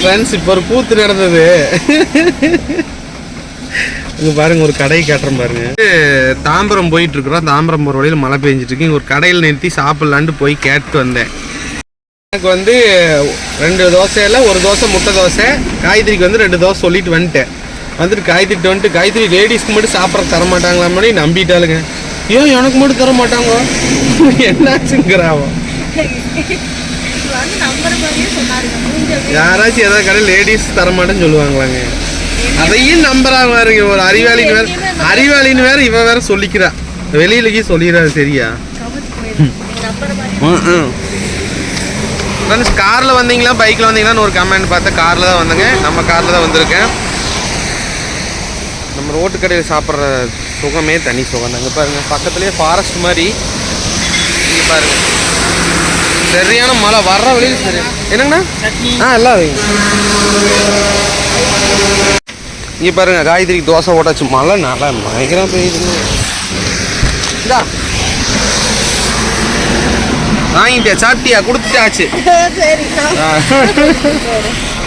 Friends இப்போ ஒரு கூத்து நடந்தது. இங்கே பாருங்க ஒரு கடை காட்டுறேன் பாருங்க. தாம்பரம் போயிட்டு இருக்கிறோம் தாம்பரம் போகிற வழியில் மழை பெஞ்சிட்டு இருக்கு. ஒரு கடையில் நிறுத்தி சாப்பிட்லான்ட்டு போய் கேட்டு வந்தேன். எனக்கு வந்து ரெண்டு தோசையில் ஒரு தோசை முட்டை தோசை காய்கறிக்கு வந்து ரெண்டு தோசை சொல்லிட்டு வந்துட்டேன். வந்துட்டு காய்த்திட்டு வந்துட்டு காய்கறி லேடிஸ்க்கு மட்டும் சாப்பிட்ற தர மாட்டாங்களாமே நம்பிட்டாளுங்க. ஏன் எனக்கு மட்டும் தர மாட்டாங்க என்னாச்சுங்கிறாவோ சொன்னாருங்க. யாராச்சும் ஏதாவது கடை லேடிஸ் தரமாட்டேன்னு சொல்லுவாங்களாங்க. அதையும் நம்புறாங்க பாருங்க ஒரு அறிவாளின்னு வேற அறிவாளின்னு வேற இவ வேற சொல்லிக்கிறா. வெளியிலக்கே சொல்லிடுறாரு சரியா? ஃப்ரெண்ட்ஸ் காரில் வந்தீங்களா பைக்கில் வந்தீங்களான்னு ஒரு கமெண்ட் பார்த்தா காரில் தான் வந்தேங்க. நம்ம காரில் தான் வந்திருக்கேன். நம்ம ரோட்டு கடையில் சாப்பிட்ற சுகமே தனி சுகம் தாங்க பாருங்க பக்கத்துலேயே ஃபாரஸ்ட் மாதிரி. இங்கே பாருங்க. சரியான மழை வர்ற வழியில் சரி. என்னங்கண்ணா? ஆ எல்லாம் வைங்க. இங்கே பாருங்க காய்கறிக்கு தோசை ஓட்டாச்சு மழை நல்லா பயங்கரம் பெய்யுதுங்க இந்தா. வாங்கிட்டியா சாப்பிட்டியா? கொடுத்துட்டாச்சு.